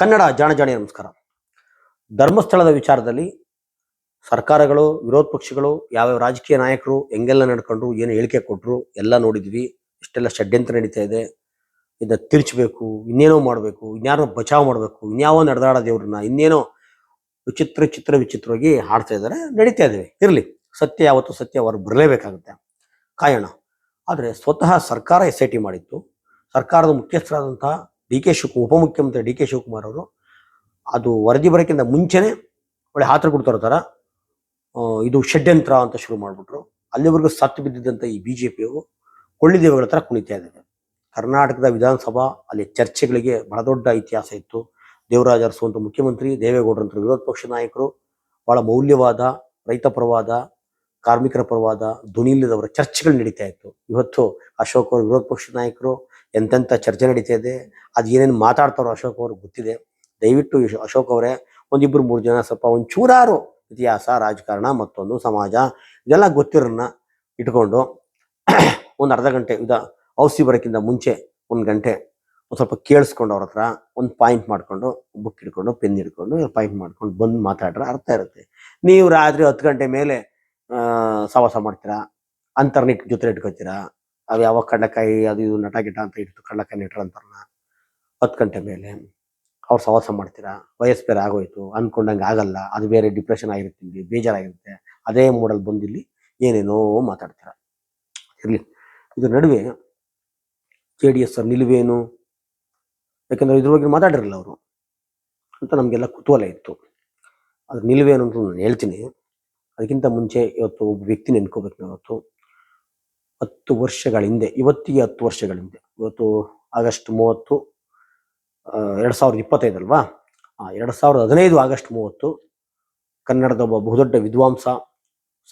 ಕನ್ನಡ ಜಾಣಜಾಣಿ ನಮಸ್ಕಾರ. ಧರ್ಮಸ್ಥಳದ ವಿಚಾರದಲ್ಲಿ ಸರ್ಕಾರಗಳು, ವಿರೋಧ ಪಕ್ಷಗಳು, ಯಾವ್ಯಾವ ರಾಜಕೀಯ ನಾಯಕರು ಹೆಂಗೆಲ್ಲ ನಡ್ಕೊಂಡ್ರು, ಏನು ಹೇಳಿಕೆ ಕೊಟ್ಟರು ಎಲ್ಲ ನೋಡಿದ್ವಿ. ಇಷ್ಟೆಲ್ಲ ಷಡ್ಯಂತ್ರ ನಡೀತಾ ಇದೆ. ಇದನ್ನ ತಿರ್ಚಬೇಕು, ಇನ್ನೇನೋ ಮಾಡಬೇಕು ಇನ್ಯಾರೋ ಬಚಾವ್ ಮಾಡಬೇಕು, ಇನ್ಯಾವೋ ನಡೆದಾಡ ದೇವ್ರನ್ನ ಇನ್ನೇನೋ ವಿಚಿತ್ರ ಚಿತ್ರ ವಿಚಿತ್ರವಾಗಿ ಹಾಡ್ತಾ ಇದ್ದಾರೆ, ನಡೀತಾ ಇದ್ದೀವಿ ಇರಲಿ, ಸತ್ಯ ಯಾವತ್ತು ಸತ್ಯ, ಅವರು ಬರಲೇಬೇಕಾಗುತ್ತೆ. ಕಾಯೋಣ. ಆದರೆ ಸ್ವತಃ ಸರ್ಕಾರ ಎಸ್ ಐ ಟಿ ಮಾಡಿತ್ತು. ಸರ್ಕಾರದ ಮುಖ್ಯಸ್ಥರಾದಂತಹ ಡಿ ಕೆ ಶಿವಕುಮಾರ್, ಉಪಮುಖ್ಯಮಂತ್ರಿ ಡಿ ಕೆ ಶಿವಕುಮಾರ್ ಅವರು, ಅದು ವರದಿ ಬರೋಕ್ಕಿಂತ ಮುಂಚೆನೆ ಒಳ್ಳೆ ಹಾತ್ರ ಕೊಡ್ತಾರೋ ಥರ ಇದು ಷಡ್ಯಂತ್ರ ಅಂತ ಶುರು ಮಾಡಿಬಿಟ್ರು. ಅಲ್ಲಿವರೆಗೂ ಸತ್ತು ಬಿದ್ದಿದ್ದಂಥ ಈ ಬಿ ಜೆ ಪಿಯು ಕೊಳ್ಳಿದೇವಿಗಳ ಥರ ಕುಣಿತಾ ಇದ್ದಾರೆ ಕರ್ನಾಟಕದ ವಿಧಾನಸಭಾ ಅಲ್ಲಿ ಚರ್ಚೆಗಳಿಗೆ ಬಹಳ ದೊಡ್ಡ ಇತಿಹಾಸ ಇತ್ತು. ದೇವರಾಜ ಅರಸು ಅಂತ ಮುಖ್ಯಮಂತ್ರಿ ದೇವೇಗೌಡರಂತ ವಿರೋಧ ಪಕ್ಷ ನಾಯಕರು, ಬಹಳ ಮೌಲ್ಯವಾದ, ರೈತ ಪರವಾದ, ಕಾರ್ಮಿಕರ ಪರವಾದ ಧ್ವನಿಲ್ಲದವರ ಚರ್ಚೆಗಳು ನಡೀತಾ ಇತ್ತು. ಇವತ್ತು ಅಶೋಕ್ ಅವರು ವಿರೋಧ ಪಕ್ಷ ನಾಯಕರು ಎಂತೆಂಥ ಚರ್ಚೆ ನಡೀತಾ ಇದೆ, ಅದು ಏನೇನು ಮಾತಾಡ್ತಾರೋ ಅಶೋಕ್ ಅವ್ರಿಗೆ ಗೊತ್ತಿದೆ. ದಯವಿಟ್ಟು ಅಶೋಕ್ ಅವರೇ ಒಂದಿಬ್ಬರು ಮೂರು ಜನ ಸ್ವಲ್ಪ ಒಂಚೂರಾರು ಇತಿಹಾಸ, ರಾಜಕಾರಣ ಮತ್ತೊಂದು ಸಮಾಜ, ಇದೆಲ್ಲ ಗೊತ್ತಿರೋನ್ನ ಇಟ್ಕೊಂಡು ಒಂದು ಅರ್ಧ ಗಂಟೆ, ಇದ ಔಷಧಿ ಬರೋಕ್ಕಿಂತ ಮುಂಚೆ ಒಂದು ಗಂಟೆ ಒಂದು ಸ್ವಲ್ಪ ಕೇಳಿಸ್ಕೊಂಡು ಅವ್ರ ಹತ್ರ ಒಂದು ಪಾಯಿಂಟ್ ಮಾಡಿಕೊಂಡು, ಬುಕ್ ಹಿಡ್ಕೊಂಡು, ಪೆನ್ ಹಿಡ್ಕೊಂಡು ಪಾಯಿಂಟ್ ಮಾಡ್ಕೊಂಡು ಬಂದು ಮಾತಾಡ್ರೆ ಅರ್ಥ ಇರುತ್ತೆ. ನೀವು ರಾತ್ರಿ ಹತ್ತು ಗಂಟೆ ಮೇಲೆ ಸವಾಸ ಮಾಡ್ತೀರಾ? ಅಂತರ್ನಿಟ್ ಜೊತೆ ಇಟ್ಕೋತೀರಾ? ಅವು ಯಾವಾಗ ಕಡಲೆಕಾಯಿ ಅದು ಇದು ನಟ ಗಿಟ ಅಂತ ಇಟ್ಟು ಕಡಲೆಕಾಯಿ ನೆಟ್ರ ಹತ್ತು ಗಂಟೆ ಮೇಲೆ ಅವ್ರು ಸವಾಸ ಮಾಡ್ತೀರಾ? ವಯಸ್ಸು ಬೇರೆ ಆಗೋಯ್ತು ಅಂದ್ಕೊಂಡಂಗೆ ಆಗಲ್ಲ, ಅದು ಬೇರೆ ಡಿಪ್ರೆಷನ್ ಆಗಿರುತ್ತೆ, ನಿಮಗೆ ಬೇಜಾರಾಗಿರುತ್ತೆ, ಅದೇ ಮೂಡಲ್ಲಿ ಬಂದಿಲ್ಲಿ ಏನೇನೋ ಮಾತಾಡ್ತೀರಾ? ಇರಲಿ. ಇದ್ರ ನಡುವೆ ಜೆ ಡಿ ಎಸ್ ನಿಲುವೇನು? ಯಾಕಂದ್ರೆ ಇದ್ರ ಬಗ್ಗೆ ಮಾತಾಡಿರಲಿಲ್ಲ ಅವರು. ಅಂತ ನಮಗೆಲ್ಲ ಕುತೂಹಲ ಇತ್ತು. ಅದ್ರ ನಿಲುವೇನು ಅಂತ ನಾನು ಹೇಳ್ತೀನಿ. ಅದಕ್ಕಿಂತ ಮುಂಚೆ ಇವತ್ತು ಒಬ್ಬ ವ್ಯಕ್ತಿ ನೆನ್ಕೋಬೇಕು ಇವತ್ತು ಹತ್ತು ವರ್ಷಗಳ ಹಿಂದೆ, ಇವತ್ತಿಗೆ ಹತ್ತು ವರ್ಷಗಳ ಹಿಂದೆ. ಇವತ್ತು ಆಗಸ್ಟ್ ಮೂವತ್ತು ಎರಡು ಸಾವಿರದ ಇಪ್ಪತ್ತೈದಲ್ವಾ? ಎರಡು ಸಾವಿರದ ಹದಿನೈದು ಆಗಸ್ಟ್ ಮೂವತ್ತು ಕನ್ನಡದ ಒಬ್ಬ ಬಹುದೊಡ್ಡ ವಿದ್ವಾಂಸ,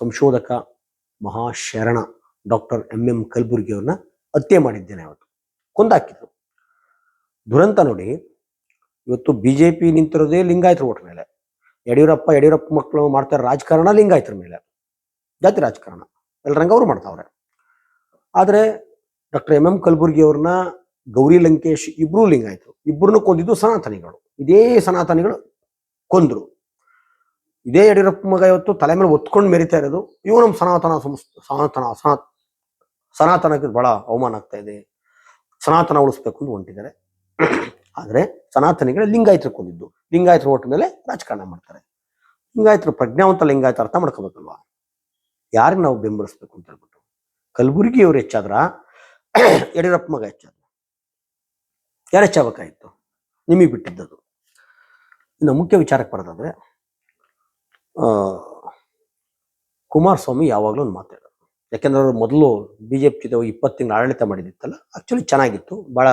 ಸಂಶೋಧಕ, ಮಹಾಶರಣ ಡಾಕ್ಟರ್ ಎಂ ಎಂ ಕಲಬುರ್ಗಿ ಅವ್ರನ್ನ ಹತ್ಯೆ ಮಾಡಿದ್ದೇನೆ ಅವತ್ತು. ಕೊಂದಾಕಿದ್ರು ದುರಂತ ನೋಡಿ, ಇವತ್ತು ಬಿ ಜೆ ಪಿ ನಿಂತಿರೋದೇ ಲಿಂಗಾಯತರ ಓಟ್ ಮೇಲೆ. ಯಡಿಯೂರಪ್ಪ ಯಡಿಯೂರಪ್ಪ ಮಕ್ಕಳು ಮಾಡ್ತಾರೆ ರಾಜಕಾರಣ ಲಿಂಗಾಯತರ ಮೇಲೆ. ಜಾತಿ ರಾಜಕಾರಣ. ಎಲ್ಲರಂಗ ಅವರು ಮಾಡ್ತಾವ್ರೆ. ಆದರೆ ಡಾಕ್ಟರ್ ಎಂ ಎಂ ಕಲಬುರ್ಗಿ ಅವ್ರನ್ನ ಗೌರಿ ಲಂಕೇಶ್ ಇಬ್ರು ಲಿಂಗಾಯಿತು ಇಬ್ಬರನ್ನು ಕೊಂದಿದ್ದು ಸನಾತನಿಗಳು. ಇದೇ ಸನಾತನಿಗಳು ಕೊಂದರು. ಇದೇ ಯಡಿಯೂರಪ್ಪ ಮಗ ಇವತ್ತು ತಲೆ ಮೇಲೆ ಒತ್ಕೊಂಡು ಮೆರಿತಾ ಇರೋದು. ಇವು ನಮ್ಮ ಸನಾತನ ಸಂಸ್, ಸನಾತನ, ಸನಾ, ಸನಾತನಕ್ಕೆ ಬಹಳ ಅವಮಾನ ಆಗ್ತಾ ಇದೆ. ಸನಾತನ ಉಳಿಸ್ಬೇಕು ಅಂತ ಹೊಂಟಿದ್ದಾರೆ. ಆದರೆ ಸನಾತನಿಗಳ ಲಿಂಗಾಯತರು ಕೊಂದಿದ್ದು. ಲಿಂಗಾಯತರು ಹೊಟ್ಟ ಮೇಲೆ ರಾಜಕಾರಣ ಮಾಡ್ತಾರೆ. ಲಿಂಗಾಯತರು ಪ್ರಜ್ಞಾವಂತ ಲಿಂಗಾಯತ ಅರ್ಥ ಮಾಡ್ಕೋಬೇಕಲ್ವಾ? ಯಾರಿಗೆ ನಾವು ಬೆಂಬಲಿಸ್ಬೇಕು ಅಂತ ಹೇಳ್ಬಿಟ್ಟು? ಕಲಬುರಗಿ ಅವ್ರು ಹೆಚ್ಚಾದ್ರ? ಯಡಿಯೂರಪ್ಪ ಮಗ ಹೆಚ್ಚಾದ ಯಾರು ಹೆಚ್ಚಾಗಬೇಕಾಯಿತು ನಿಮಗೆ ಬಿಟ್ಟಿದ್ದದು. ಇನ್ನು ಮುಖ್ಯ ವಿಚಾರಕ್ಕೆ ಬರೋದಾದ್ರೆ ಕುಮಾರಸ್ವಾಮಿ ಯಾವಾಗಲೂ ಒಂದು ಮಾತಾಡೋದು ಯಾಕೆಂದ್ರೆ ಅವರು ಮೊದಲು ಬಿ ಜೆ ಪಿ ಜೊತೆ ಇಪ್ಪತ್ತು ತಿಂಗಳು ಆಡಳಿತ ಮಾಡಿದಿತ್ತಲ್ಲ ಆಕ್ಚುಲಿ ಚೆನ್ನಾಗಿತ್ತು, ಬಹಳ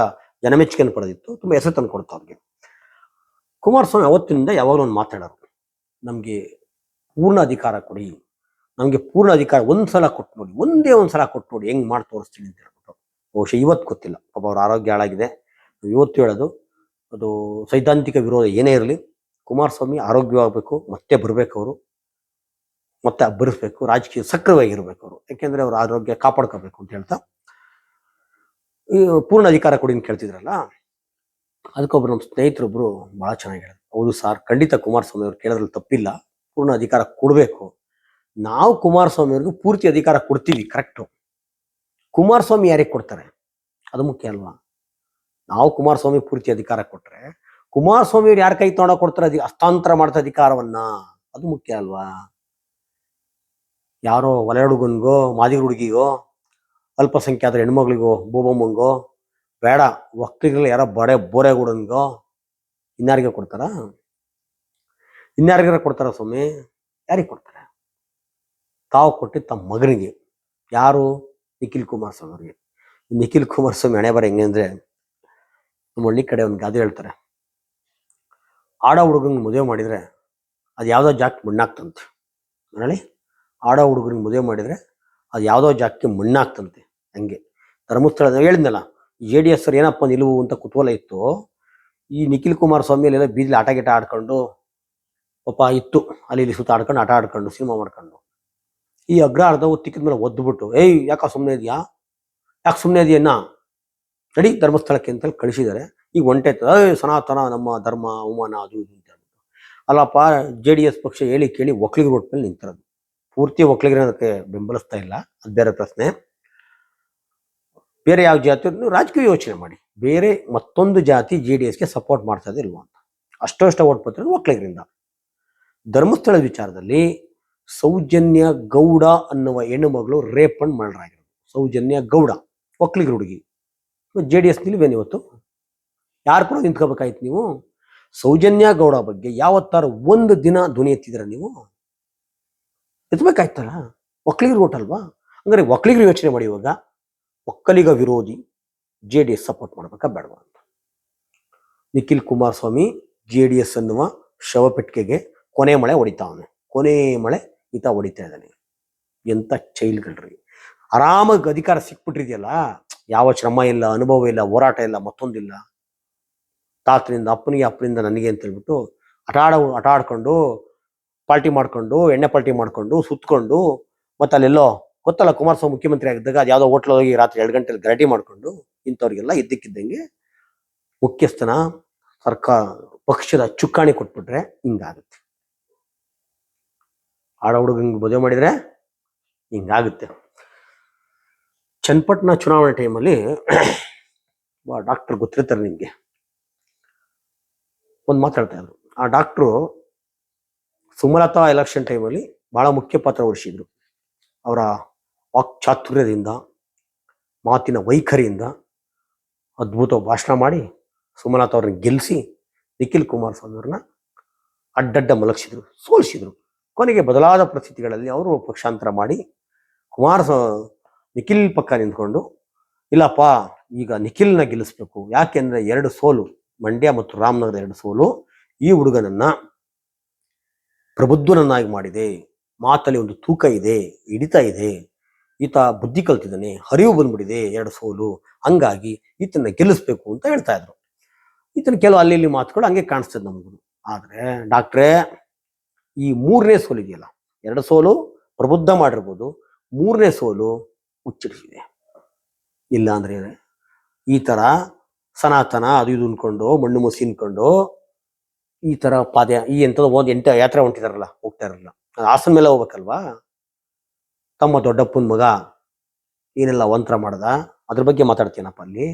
ಜನಮೆಚ್ಚುಗೆಯನ್ನು ಪಡೆದಿತ್ತು, ತುಂಬ ಹೆಸರು ತಂದು ಕೊಡ್ತು ಅವ್ರಿಗೆ. ಕುಮಾರಸ್ವಾಮಿ ಅವತ್ತಿನಿಂದ ಯಾವಾಗಲೂ ಒಂದು ಮಾತಾಡೋರು ನಮಗೆ ಪೂರ್ಣ ಅಧಿಕಾರ ಕೊಡಿ. ನಮಗೆ ಪೂರ್ಣ ಅಧಿಕಾರ ಒಂದು ಸಲ ಕೊಟ್ಟು ನೋಡಿ, ಒಂದೇ ಒಂದು ಸಲ ಕೊಟ್ಟು ನೋಡಿ ಹೆಂಗೆ ಮಾಡಿ ತೋರಿಸ್ತೀನಿ ಅಂತ ಹೇಳ್ಬಿಟ್ಟು. ಬಹುಶಃ ಇವತ್ತು ಗೊತ್ತಿಲ್ಲ. ಪಾಪ ಅವ್ರ ಆರೋಗ್ಯ ಹಾಳಾಗಿದೆ. ಇವತ್ತು ಹೇಳೋದು, ಅದು ಸೈದ್ಧಾಂತಿಕ ವಿರೋಧ ಏನೇ ಇರಲಿ, ಕುಮಾರಸ್ವಾಮಿ ಆರೋಗ್ಯವಾಗಬೇಕು, ಮತ್ತೆ ಬರಬೇಕು ಅವರು, ಮತ್ತೆ ಅಬ್ಬರಿಸ್ಬೇಕು ರಾಜಕೀಯ ಸಕ್ರಿಯವಾಗಿರ್ಬೇಕು ಅವರು. ಯಾಕೆಂದ್ರೆ ಅವ್ರ ಆರೋಗ್ಯ ಕಾಪಾಡ್ಕೋಬೇಕು ಅಂತ ಹೇಳ್ತಾ. ಪೂರ್ಣ ಅಧಿಕಾರ ಕೊಡಿ ಅಂತ ಕೇಳ್ತಿದ್ರಲ್ಲ, ಅದಕ್ಕೊಬ್ರು ನಮ್ಮ ಸ್ನೇಹಿತರೊಬ್ಬರು ಬಹಳ ಚೆನ್ನಾಗಿ ಹೇಳಿದ್ರು. ಹೌದು ಸರ್, ಖಂಡಿತ ಕುಮಾರಸ್ವಾಮಿ ಅವ್ರು ಕೇಳೋದ್ರಲ್ಲಿ ತಪ್ಪಿಲ್ಲ. ಪೂರ್ಣ ಅಧಿಕಾರ ಕೊಡಬೇಕು. ನಾವು ಕುಮಾರಸ್ವಾಮಿ ಅವ್ರಿಗೆ ಪೂರ್ತಿ ಅಧಿಕಾರ ಕೊಡ್ತೀವಿ ಕರೆಕ್ಟು ಕುಮಾರಸ್ವಾಮಿ ಯಾರಿಗೆ ಕೊಡ್ತಾರೆ? ಅದು ಮುಖ್ಯ ಅಲ್ವಾ? ನಾವು ಕುಮಾರಸ್ವಾಮಿ ಪೂರ್ತಿ ಅಧಿಕಾರ ಕೊಟ್ರೆ, ಕುಮಾರಸ್ವಾಮಿ ಅವ್ರು ಯಾರ ಕೈ ತಗೊಂಡ ಕೊಡ್ತಾರೆ ಅದಕ್ಕೆ ಹಸ್ತಾಂತರ ಮಾಡ್ತಾ ಅಧಿಕಾರವನ್ನ? ಅದು ಮುಖ್ಯ ಅಲ್ವಾ? ಯಾರೋ ಒಲೆ ಹುಡುಗನ್ಗೋ ಮಾದಿಗ ಹುಡುಗಿಗೋ, ಅಲ್ಪಸಂಖ್ಯಾತರ ಹೆಣ್ಮಗಳಿಗೋ, ಬೋಬಮ್ಮಂಗೋ, ಬೇಡ ಒಕ್ಕಲಿಗಳು ಯಾರೋ ಬಡೆ ಬೋರೆಗೂಡನ್ಗೋ, ಇನ್ಯಾರಿಗೆ ಕೊಡ್ತಾರ? ಇನ್ಯಾರಿಗಾರ ಕೊಡ್ತಾರ ಸ್ವಾಮಿ? ಯಾರಿಗೆ ಕೊಡ್ತಾರೆ? ತಾವು ಕೊಟ್ಟಿದ್ದು ತಮ್ಮ ಮಗನಿಗೆ. ಯಾರು? ನಿಖಿಲ್ ಕುಮಾರಸ್ವಾಮಿ ಅವರಿಗೆ ನಿಖಿಲ್ ಕುಮಾರಸ್ವಾಮಿ ಹಣೆ ಬರ ಹೆಂಗೆ ನಮ್ಮ ಹಳ್ಳಿ ಕಡೆ ಒಂದು ಗಾದೆ ಹೇಳ್ತಾರೆ. ಆಡ ಹುಡುಗಂಗೆ ಮದುವೆ ಮಾಡಿದ್ರೆ ಅದು ಯಾವುದೋ ಜಾಕ್ ಮಣ್ಣಾಗ್ತಂತೆ. ನೋಡಿ ಆಡ ಹುಡುಗರಿಗೆ ಮದುವೆ ಮಾಡಿದ್ರೆ ಅದು ಯಾವುದೋ ಜಾಕ್ಗೆ ಮಣ್ಣಾಗ್ತಂತೆ. ಹಂಗೆ. ಧರ್ಮಸ್ಥಳ ಹೇಳಿದ್ನಲ್ಲ ಜೆ ಡಿ ಎಸ್ ಏನಪ್ಪ ನಿಲುವು ಅಂತ ಕುತೂಹಲ ಇತ್ತು. ಈ ನಿಖಿಲ್ ಕುಮಾರಸ್ವಾಮಿ ಅಲ್ಲೆಲ್ಲ ಬೀದಿಲಿ ಆಟ ಗಿಟ ಆಡ್ಕೊಂಡು ಪಾಪ ಇತ್ತು. ಅಲ್ಲಿ ಇಲ್ಲಿ ಸುತ್ತ ಆಡ್ಕೊಂಡು ಆಟ ಆಡ್ಕೊಂಡು, ಸಿನಿಮಾ ಮಾಡ್ಕೊಂಡು. ಈ ಅಗ್ರಹಾರದವು ತಿಕ್ಕಿದ ಮೇಲೆ ಒದ್ದುಬಿಟ್ಟು, ಏಯ್, ಯಾಕ ಸುಮ್ಮನೆ ಇದೆಯಾ? ಯಾಕೆ ಸುಮ್ಮನೆ ಇದೆಯನ್ನ ನಡಿ ಧರ್ಮಸ್ಥಳಕ್ಕೆ ಅಂತ ಕಳಿಸಿದ್ದಾರೆ. ಈಗ ಒಂಟೆ ಸನಾತನ, ನಮ್ಮ ಧರ್ಮ, ಅವಮಾನ, ಅದು ಇದು ಅಂತ ಹೇಳ್ಬಿಟ್ಟು. ಅಲ್ಲಪ್ಪ, ಜೆ ಡಿ ಎಸ್ ಪಕ್ಷ ಹೇಳಿ ಕೇಳಿ ಒಕ್ಕಲಿಗರ ಒಟ್ಟಿನಲ್ಲಿ ನಿಂತಿರೋದು. ಪೂರ್ತಿ ಒಕ್ಕಲಿಗರ ಅದಕ್ಕೆ ಬೆಂಬಲಿಸ್ತಾ ಇಲ್ಲ, ಅದು ಬೇರೆ ಪ್ರಶ್ನೆ. ಬೇರೆ ಯಾವ ಜಾತಿ ರಾಜಕೀಯ ಯೋಚನೆ ಮಾಡಿ. ಬೇರೆ ಮತ್ತೊಂದು ಜಾತಿ ಜೆ ಡಿ ಎಸ್ಗೆ ಸಪೋರ್ಟ್ ಮಾಡ್ತಾ ಇಲ್ವಾ ಅಂತ. ಅಷ್ಟೋ ಅಷ್ಟ ಓಟ್ ಪತ್ರ ಒಕ್ಕಲಿಗರಿಂದ ಧರ್ಮಸ್ಥಳದ ವಿಚಾರದಲ್ಲಿ ಸೌಜನ್ಯ ಗೌಡ ಅನ್ನುವ ಹೆಣ್ಣು ಮಗಳು ಮರ್ಡರ್ ಆಗಿರೋದು ಸೌಜನ್ಯ ಗೌಡ, ಒಕ್ಕಲಿಗರ ಹುಡುಗಿ. ಜೆ ಡಿ ಎಸ್ ನಿಲ್ವೇನು ಇವತ್ತು? ಯಾರ ಕೂಡ ನಿಂತ್ಕೋಬೇಕಾಯ್ತು ನೀವು? ಸೌಜನ್ಯ ಗೌಡ ಬಗ್ಗೆ ಯಾವತ್ತಾರು ಒಂದು ದಿನ ಧ್ವನಿ ಎತ್ತಿದ್ರ ನೀವು? ಎತ್ತಬೇಕಾಯ್ತಲ್ಲ ಒಕ್ಕಲಿಗರು ಓಟ್ ಅಲ್ವಾ? ಹಂಗಾರೆ ಒಕ್ಕಲಿಗರು ಯೋಚನೆ ಮಾಡಿ ಇವಾಗ. ಒಕ್ಕಲಿಗ ವಿರೋಧಿ ಜೆ ಡಿ ಎಸ್ ಸಪೋರ್ಟ್ ಮಾಡ್ಬೇಕಾ ಬೇಡವಾ ಅಂತ. Nikhil Kumaraswamy J D S ಅನ್ನುವ ಶವಪೆಟ್ಟಿಗೆಗೆ ಕೊನೆ ಮಳೆ ಹೊಡಿತಾವನೆ ಕೊನೆ ಮಳೆ ಈತ ಹೊಡಿತಾ ಇದ್ದಾನೆ. ಎಂತ ಚೈಲ್ಗಳ್ರಿ ಆರಾಮಾಗಿ ಅಧಿಕಾರ ಸಿಕ್ಬಿಟ್ಟಿದೆಯಲ್ಲ, ಯಾವ ಶ್ರಮ ಇಲ್ಲ, ಅನುಭವ ಇಲ್ಲ, ಹೋರಾಟ ಇಲ್ಲ, ಮತ್ತೊಂದಿಲ್ಲ. ತಾತನಿಂದ, ಅಪ್ಪನಿಗೆ, ಅಪ್ಪನಿಂದ ನನಗೆ ಅಂತ ಹೇಳ್ಬಿಟ್ಟು ಆಟ ಆಡ್ಕೊಂಡು ಪಾರ್ಟಿ ಮಾಡ್ಕೊಂಡು, ಎಣ್ಣೆ ಪಾರ್ಟಿ ಮಾಡ್ಕೊಂಡು, ಸುತ್ಕೊಂಡು, ಮತ್ತೆ ಅಲ್ಲೆಲ್ಲೋ ಗೊತ್ತಲ್ಲ ಕುಮಾರಸ್ವಾಮಿ ಮುಖ್ಯಮಂತ್ರಿ ಆಗಿದ್ದಾಗ ಅದು ಯಾವುದೋ ಹೋಟ್ಲ್ ಹೋಗಿ ರಾತ್ರಿ ಎರಡು ಗಂಟೆಲಿ ಗಲಾಟೆ ಮಾಡ್ಕೊಂಡು ಇಂಥವ್ರಿಗೆಲ್ಲ ಇದ್ದಕ್ಕಿದ್ದಂಗೆ ಮುಖ್ಯಸ್ಥನ ಸರ್ಕಾರ, ಪಕ್ಷದ ಚುಕ್ಕಾಣಿ ಕೊಟ್ಬಿಟ್ರೆ ಹಿಂಗಾಗುತ್ತೆ. ಆಡ ಹುಡುಗಂಗೆ ಮದುವೆ ಮಾಡಿದರೆ ಹಿಂಗಾಗುತ್ತೆ. ಚನ್ನಪಟ್ಟಣ ಚುನಾವಣೆ ಟೈಮಲ್ಲಿ ಡಾಕ್ಟರ್ ಗೊತ್ತಿರ್ತಾರೆ ನಿಮಗೆ. ಒಂದು ಮಾತಾಡ್ತಾ ಇದ್ರು. ಆ ಡಾಕ್ಟ್ರು ಸುಮಲತಾ ಎಲೆಕ್ಷನ್ ಟೈಮಲ್ಲಿ ಭಾಳ ಮುಖ್ಯ ಪಾತ್ರ ವಹಿಸಿದ್ರು. ಅವರ ವಾಕ್ಚಾತುರ್ಯದಿಂದ, ಮಾತಿನ ವೈಖರಿಯಿಂದ ಅದ್ಭುತ ಭಾಷಣ ಮಾಡಿ ಸುಮಲತಾ ಅವ್ರನ್ನ ಗೆಲ್ಲಿಸಿ ನಿಖಿಲ್ ಕುಮಾರಸ್ವಾಮಿ ಅವ್ರನ್ನ ಅಡ್ಡಡ್ಡ ಮಲಗಿಸಿದ್ರು, ಸೋಲಿಸಿದ್ರು. ಕೊನೆಗೆ ಬದಲಾದ ಪರಿಸ್ಥಿತಿಗಳಲ್ಲಿ ಅವರು ಪಕ್ಷಾಂತರ ಮಾಡಿ ಕುಮಾರ ನಿಖಿಲ್ ಪಕ್ಕ ನಿಂತ್ಕೊಂಡು, ಇಲ್ಲಪ್ಪ, ಈಗ ನಿಖಿಲ್ನ ಗೆಲ್ಲಿಸ್ಬೇಕು. ಯಾಕೆಂದ್ರೆ ಎರಡು ಸೋಲು, ಮಂಡ್ಯ ಮತ್ತು ರಾಮನಗರದ ಎರಡು ಸೋಲು. ಈ ಹುಡುಗನನ್ನ ಪ್ರಬುದ್ಧನನ್ನಾಗಿ ಮಾಡಿದೆ. ಮಾತಲ್ಲಿ ಒಂದು ತೂಕ ಇದೆ, ಹಿಡಿತಾ ಇದೆ. ಈತ ಬುದ್ಧಿ ಕಲ್ತಿದ್ದಾನೆ, ಹರಿವು ಬಂದ್ಬಿಟ್ಟಿದೆ, ಎರಡು ಸೋಲು. ಹಂಗಾಗಿ ಈತನ ಗೆಲ್ಲಿಸ್ಬೇಕು ಅಂತ ಹೇಳ್ತಾ ಇದ್ರು. ಈತನ ಕೆಲವು ಅಲ್ಲಿ ಇಲ್ಲಿ ಮಾತುಗಳು ಹಂಗೆ ಕಾಣಿಸ್ತದೆ ನಮಗೂ ಆದ್ರೆ ಡಾಕ್ಟ್ರೇ ಈ ಮೂರನೇ ಸೋಲು ಇದೆಯಲ್ಲ ಎರಡು ಸೋಲು ಪ್ರಬುದ್ಧ ಮಾಡಿರ್ಬೋದು, ಮೂರನೇ ಸೋಲು ಹುಚ್ಚಿಡಿಸಿದೆ ಇಲ್ಲ ಅಂದ್ರೆ ಈ ತರ ಸನಾತನ ಅದು ಇದು ಅನ್ಕೊಂಡು, ಮಣ್ಣು ಮುಸಿ ಅನ್ಕೊಂಡು, ಈ ತರ ಪಾದ ಈ ಎಂಥದ್ದು ಒಂದು ಎಂಟು ಯಾತ್ರೆ ಹೊಂಟಿದಾರಲ್ಲ ಹೋಗ್ತಾ ಇರಲ್ಲ ಹಾಸನ ಮೇಲೆ ಹೋಗ್ಬೇಕಲ್ವಾ? ತಮ್ಮ ದೊಡ್ಡಪ್ಪನ ಮಗ ಏನೆಲ್ಲ ವಂತ್ರ ಮಾಡ್ದ? ಅದ್ರ ಬಗ್ಗೆ ಮಾತಾಡ್ತೀನಪ್ಪ ಅಲ್ಲಿ.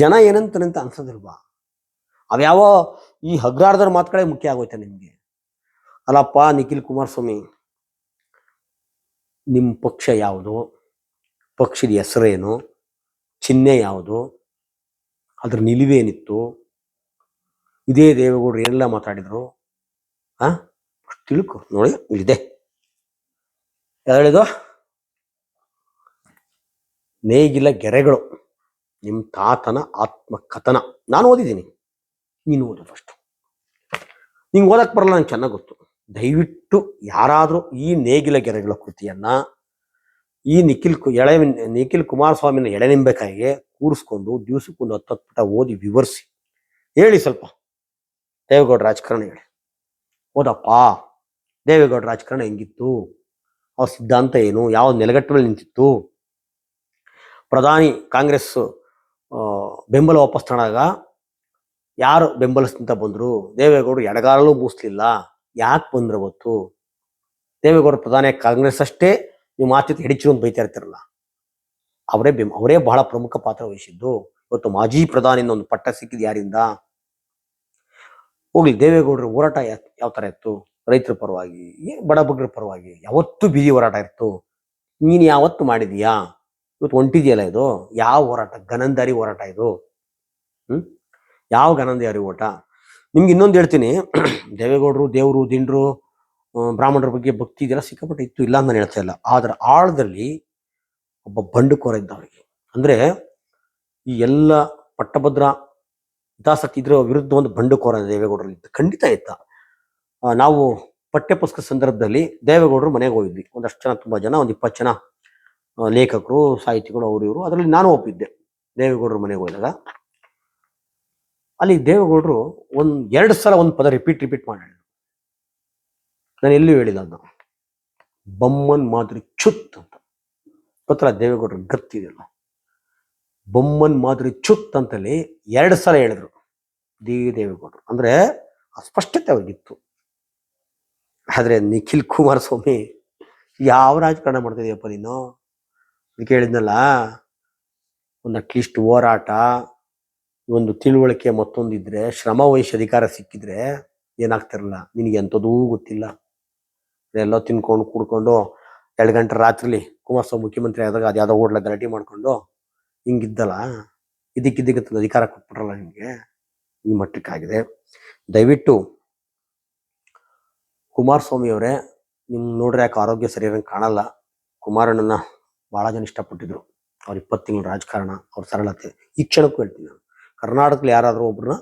ಜನ ಏನಂತಾನಂತ ಅನ್ಸೋದಿಲ್ವಾ? ಅವ್ಯಾವ ಈ ಹಗ್ರಾರ್ದ್ರ ಮಾತುಗಳೇ ಮುಖ್ಯ ಆಗೋಯ್ತಾ ನಿಮ್ಗೆ? ಅಲ್ಲಪ್ಪ, ನಿಖಿಲ್ ಕುಮಾರಸ್ವಾಮಿ ನಿಮ್ಮ ಪಕ್ಷ ಯಾವುದು? ಪಕ್ಷದ ಹೆಸರೇನು? ಚಿಹ್ನೆ ಯಾವುದು? ಅದ್ರ ನಿಲುವೇನಿತ್ತು? ಇದೇ ದೇವೇಗೌಡರು ಏನೆಲ್ಲ ಮಾತಾಡಿದ್ರು? ಆ? ತಿಳ್ಕೊ, ನೋಡಿ, ಇಲ್ಲಿದೆ. ಹೇಳಿದು ನೇಗಿಲ ಗೆರೆಗಳು. ನಿಮ್ಮ ತಾತನ ಆತ್ಮಕಥನ. ನಾನು ಓದಿದ್ದೀನಿ. ನೀನು ಓದು ಫಸ್ಟ್ ನಿಂಗೆ ಓದಕ್ಕೆ ಬರಲ್ಲ, ನಂಗೆ ಚೆನ್ನಾಗಿ ಗೊತ್ತು. ದಯವಿಟ್ಟು ಯಾರಾದರೂ ಈ ನೇಗಿಲ ಗೆರೆಗಳ ಕೃತಿಯನ್ನ, ಈ ನಿಖಿಲ್ ಎಳೆ ನಿಖಿಲ್ ಕುಮಾರಸ್ವಾಮಿನ ಎಳೆನಿಂಬೆಕಾಯಿಗೆ ಕೂರಿಸ್ಕೊಂಡು ದಿವಸಕ್ಕೊಂದು ಹತ್ತು ಹತ್ತು ಪುಟ ಓದಿ ವಿವರಿಸಿ. ಹೇಳಿ ಸ್ವಲ್ಪ. ದೇವೇಗೌಡ ರಾಜಕಾರಣ ಹೇಳಿ. ಓದಪ್ಪ. ದೇವೇಗೌಡ ರಾಜಕಾರಣ ಹೆಂಗಿತ್ತು? ಅವ್ರ ಸಿದ್ಧಾಂತ ಏನು? ಯಾವ ನೆಲೆಗಟ್ಟು ಮೇಲೆ ನಿಂತಿತ್ತು? ಪ್ರಧಾನಿ ಕಾಂಗ್ರೆಸ್ ಬೆಂಬಲ ವಾಪಸ್ ತಗೊಂಡಾಗ ಯಾರು ಬೆಂಬಲಿಸ್ತಾ ಬಂದರು? ದೇವೇಗೌಡರು ಎಡಗಾಲಲ್ಲೂ ಮೂಸ್ಲಿಲ್ಲ ಯಾಕೆ ಬಂದ್ರೆ ಅವತ್ತು? ದೇವೇಗೌಡ ಪ್ರಧಾನಿ ಕಾಂಗ್ರೆಸ್ ಅಷ್ಟೇ ನೀವು ಮಾತಿತ್ತು ಹಿಡಿಚಿರು ಅಂತ ಬೈತಾ ಇರ್ತಿರಲ್ಲ. ಅವರೇ ಬೆಂ ಅವರೇ ಬಹಳ ಪ್ರಮುಖ ಪಾತ್ರ ವಹಿಸಿದ್ದು. ಇವತ್ತು ಮಾಜಿ ಪ್ರಧಾನಿಯಿಂದ ಒಂದು ಪಟ್ಟ ಸಿಕ್ಕಿದ್ ಯಾರಿಂದ? ಹೋಗ್ಲಿ, ದೇವೇಗೌಡರ ಹೋರಾಟ ಯಾವ ತರ ಇತ್ತು? ರೈತರ ಪರವಾಗಿ, ಏ- ಬಡ ಬಗ್ಗರ ಪರವಾಗಿ, ಯಾವತ್ತು ಬೀದಿ ಹೋರಾಟ ಇತ್ತು. ನೀನು ಯಾವತ್ತು ಮಾಡಿದೀಯಾ? ಇವತ್ತು ಹೊಂಟಿದೆಯಲ್ಲ ಇದು? ಯಾವ ಹೋರಾಟ? ಗನಂದಾರಿ ಹೋರಾಟ ಇದು? ಹ್ಮ್? ಯಾವ ಗನಂದಾರಿ ಓಟ ನಿಮ್ಗೆ ಇನ್ನೊಂದು ಹೇಳ್ತೀನಿ. ದೇವೇಗೌಡರು, ದೇವರು, ದಿಂಡ್ರು ಬ್ರಾಹ್ಮಣರ ಬಗ್ಗೆ ಭಕ್ತಿ ಇದೆಲ್ಲ ಸಿಕ್ಕಾಪಟ್ಟೆ ಇತ್ತು ಇಲ್ಲ ಅಂತ ನಾನು ಹೇಳ್ತಾ ಇಲ್ಲ. ಆದ್ರೆ ಆಳದಲ್ಲಿ ಒಬ್ಬ ಬಂಡುಕೋರ ಇದ್ದ ಅವರಿಗೆ ಅಂದ್ರೆ ಈ ಎಲ್ಲ ಪಟ್ಟಭದ್ರ ಹಿತಾಸಕ್ತಿ ಇದ್ರ ವಿರುದ್ಧ ಒಂದು ಬಂಡುಕೋರ ದೇವೇಗೌಡರಲ್ಲಿ ಇತ್ತು ಖಂಡಿತ ಇತ್ತ ನಾವು ಪಠ್ಯಪುಸ್ತಕ ಸಂದರ್ಭದಲ್ಲಿ ದೇವೇಗೌಡರು ಮನೆಗೆ ಹೋಗಿದ್ವಿ. ಒಂದಷ್ಟು ಜನ, ತುಂಬಾ ಜನ, ಒಂದು ಇಪ್ಪತ್ತು ಜನ ಲೇಖಕರು, ಸಾಹಿತಿಗಳು, ಅವರು ಇವರು. ಅದರಲ್ಲಿ ನಾನು ಒಪ್ಪಿದ್ದೆ ದೇವೇಗೌಡರು ಮನೆಗೆ ಹೋದಾಗ ಅಲ್ಲಿ ದೇವೇಗೌಡರು ಒಂದು ಎರಡು ಸಲ ಒಂದು ಪದ ರಿಪೀಟ್ ರಿಪೀಟ್ ಮಾಡಿ ನಾನು ಎಲ್ಲೂ ಹೇಳಿಲ್ಲ ಅದನ್ನ ಬೊಮ್ಮನ್ ಮಾದರಿ ಚುತ್ ಅಂತ. ಗೊತ್ತಲ್ಲ ದೇವೇಗೌಡರು ಗತ್ತಿದೆಯಲ್ಲ ಬೊಮ್ಮನ್ ಮಾದರಿ ಚುತ್ ಅಂತಲ್ಲಿ ಎರಡು ಸಲ ಹೇಳಿದ್ರು ದಿ ದೇವೇಗೌಡರು. ಅಂದ್ರೆ ಅಸ್ಪಷ್ಟತೆ ಅವ್ರಿಗಿತ್ತು. ಆದರೆ ನಿಖಿಲ್ ಕುಮಾರಸ್ವಾಮಿ ಯಾವ ರಾಜಕಾರಣ ಮಾಡ್ತಿದ್ಯಪ್ಪ ನೀನು? ಅದಕ್ಕೆ ಹೇಳಿದ್ನಲ್ಲ ಒಂದು ಅಟ್ಲೀಸ್ಟ್ ಹೋರಾಟ ಒಂದು ತಿಳುವಳಿಕೆ ಮತ್ತೊಂದಿದ್ರೆ, ಶ್ರಮ ವಹಿಸಿ ಅಧಿಕಾರ ಸಿಕ್ಕಿದ್ರೆ ಏನಾಗ್ತಿರಲ್ಲ. ನಿನಗೆ ಎಂಥದೂ ಗೊತ್ತಿಲ್ಲ. ಎಲ್ಲ ತಿನ್ಕೊಂಡು, ಕುಡ್ಕೊಂಡು, ಎರಡು ಗಂಟೆ ರಾತ್ರಿಲಿ ಕುಮಾರಸ್ವಾಮಿ ಮುಖ್ಯಮಂತ್ರಿ ಆದಾಗ ಅದು ಯಾವುದೋ ಗಲಾಟೆ ಮಾಡ್ಕೊಂಡು ಹಿಂಗಿದ್ದಲ್ಲ. ಇದಕ್ಕಿದ್ದಕ್ಕೆ ಅಧಿಕಾರ ಕೊಟ್ಬಿಟ್ರಲ್ಲ ನಿಮಗೆ ಈ ಮಟ್ಟಕ್ಕಾಗಿದೆ. ದಯವಿಟ್ಟು ಕುಮಾರಸ್ವಾಮಿ ಅವರೇ ನಿಮ್ಗೆ ನೋಡ್ರೆ ಯಾಕೆ ಆರೋಗ್ಯ ಸರಿಯಾಗಿ ಕಾಣಲ್ಲ. ಕುಮಾರಣ್ಣನ ಬಹಳ ಜನ ಇಷ್ಟಪಟ್ಟಿದ್ರು. ಅವ್ರ ಇಪ್ಪತ್ತು ತಿಂಗಳ ರಾಜಕಾರಣ, ಅವ್ರ ಸರಳತೆ. ಈ ಕ್ಷಣಕ್ಕೂ ಹೇಳ್ತೀನಿ ನಾನು. ಕರ್ನಾಟಕದಲ್ಲಿ ಯಾರಾದರೂ ಒಬ್ಬರನ್ನ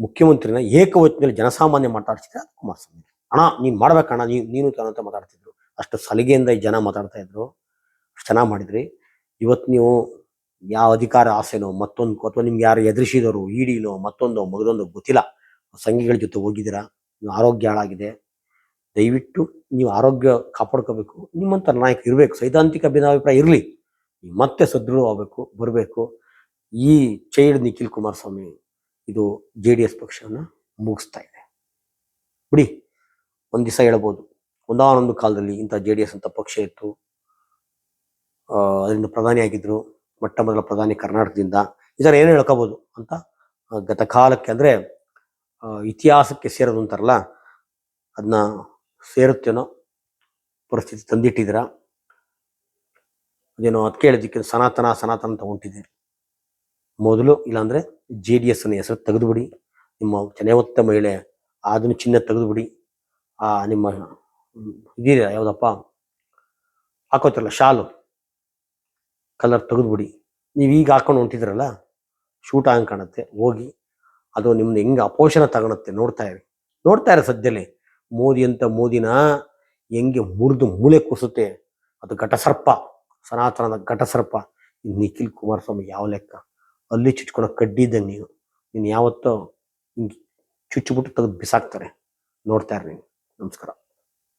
ಮುಖ್ಯಮಂತ್ರಿನ ಏಕವಚನದಲ್ಲಿ ಜನಸಾಮಾನ್ಯ ಮಾತಾಡ್ಸಿದ್ರೆ ಕುಮಾರಸ್ವಾಮಿ. ಅಣ್ಣ, ನೀನು ಮಾಡ್ಬೇಕಣ್ಣ ನೀವು ನೀನು ತಾನು ಅಂತ ಮಾತಾಡ್ತಿದ್ರು. ಅಷ್ಟು ಸಲಿಗೆಯಿಂದ ಈ ಜನ ಮಾತಾಡ್ತಾ ಇದ್ರು. ಅಷ್ಟು ಚೆನ್ನಾಗಿ ಮಾಡಿದ್ರಿ. ಇವತ್ತು ನೀವು ಯಾವ ಅಧಿಕಾರ ಆಸೆನೋ, ಮತ್ತೊಂದು ಅಥವಾ ನಿಮ್ಗೆ ಯಾರು ಎದುರಿಸಿದವರು ಈಡಿನೋ ಮತ್ತೊಂದು ಮಗದೊಂದು ಗೊತ್ತಿಲ್ಲ. ಸಂಘಿಗಳ ಜೊತೆ ಹೋಗಿದ್ದೀರಾ, ನೀವು ಆರೋಗ್ಯ ಹಾಳಾಗಿದೆ. ದಯವಿಟ್ಟು ನೀವು ಆರೋಗ್ಯ ಕಾಪಾಡ್ಕೋಬೇಕು. ನಿಮ್ಮಂತ ನಾಯಕ ಇರಬೇಕು. ಸೈದ್ಧಾಂತಿಕ ಭಿನ್ನಾಭಿಪ್ರಾಯ ಇರಲಿ. ಮತ್ತೆ ಸದೃಢವಾಗಬೇಕು, ಬರಬೇಕು. ಈ ಚೈಲ್ಡ್ ನಿಖಿಲ್ ಕುಮಾರಸ್ವಾಮಿ ಇದು ಜೆ ಡಿ ಎಸ್ ಪಕ್ಷವನ್ನು ಮುಗಿಸ್ತಾ ಇದೆ. ಬಿಡಿ, ಒಂದ್ ದಿವಸ ಹೇಳ್ಬೋದು. ಒಂದಾನೊಂದು ಕಾಲದಲ್ಲಿ ಇಂಥ ಜೆ ಡಿ ಎಸ್ ಅಂತ ಪಕ್ಷ ಇತ್ತು. ಅದರಿಂದ ಪ್ರಧಾನಿ ಆಗಿದ್ರು, ಮೊಟ್ಟ ಮೊದಲ ಪ್ರಧಾನಿ ಕರ್ನಾಟಕದಿಂದ. ಇದರ ಏನು ಹೇಳ್ಕೋಬೋದು ಅಂತ ಗತಕಾಲಕ್ಕೆ ಗತ ಕಾಲಕ್ಕೆ ಅಂದ್ರೆ ಇತಿಹಾಸಕ್ಕೆ ಸೇರೋದು ಅಂತಾರಲ್ಲ ಅದನ್ನ ಸೇರುತ್ತೇನೋ ಪರಿಸ್ಥಿತಿ ತಂದಿಟ್ಟಿದ್ದೀರ? ಅದೇನೋ ಅದ್ ಕೇಳಿದ್ದಕ್ಕೆ ಸನಾತನ ಸನಾತನ ತಗೊಂಡಿದ್ದೀರಿ ಮೊದಲು ಇಲ್ಲಾಂದರೆ ಜೆ ಡಿ ಎಸ್ ಅನ್ನ ಹೆಸರು ತೆಗೆದುಬಿಡಿ. ನಿಮ್ಮ ಚನೆವತ್ತ ಮಹಿಳೆ ಅದನ್ನು ಚಿನ್ನ ತೆಗೆದುಬಿಡಿ. ಆ, ನಿಮ್ಮ ಇದೀರ ಯಾವುದಪ್ಪ? ಹಾಕೋತಿರಲ್ಲ, ಶಾಲು. ಕಲರ್ ತೆಗೆದುಬಿಡಿ. ನೀವು ಈಗ ಹಾಕೊಂಡು ಹೊಂಟಿದ್ರಲ್ಲ ಶೂಟ್ ಆಗಿ ಕಾಣುತ್ತೆ. ಹೋಗಿ, ಅದು ನಿಮ್ದು ಹೆಂಗೆ ಅಪೋಷಣ ತಗೊಳತ್ತೆ, ನೋಡ್ತಾ ಇರಿ. ನೋಡ್ತಾ ಇರ ಸದ್ಯದಲ್ಲಿ. ಮೋದಿ ಅಂತ ಮೋದಿನ ಹೆಂಗೆ ಮುರಿದು ಮೂಲೆ ಕೂಸುತ್ತೆ. ಅದು ಘಟಸರ್ಪ, ಸನಾತನದ ಘಟಸರ್ಪ. ನಿಖಿಲ್ ಕುಮಾರಸ್ವಾಮಿ ಯಾವ ಲೆಕ್ಕ? ಅಲ್ಲಿ ಚುಚ್ಕೊಳ್ಳೋ ಕಡ್ಡಿದ್ದಂಗೆ ನೀನು ನೀನು ಯಾವತ್ತೋ ಚುಚ್ಚುಬಿಟ್ಟು ತೆಗೆದು ಬಿಸಾಕ್ತಾರೆ. ನೋಡ್ತಾ ಇರಿ ನಮಸ್ಕಾರ.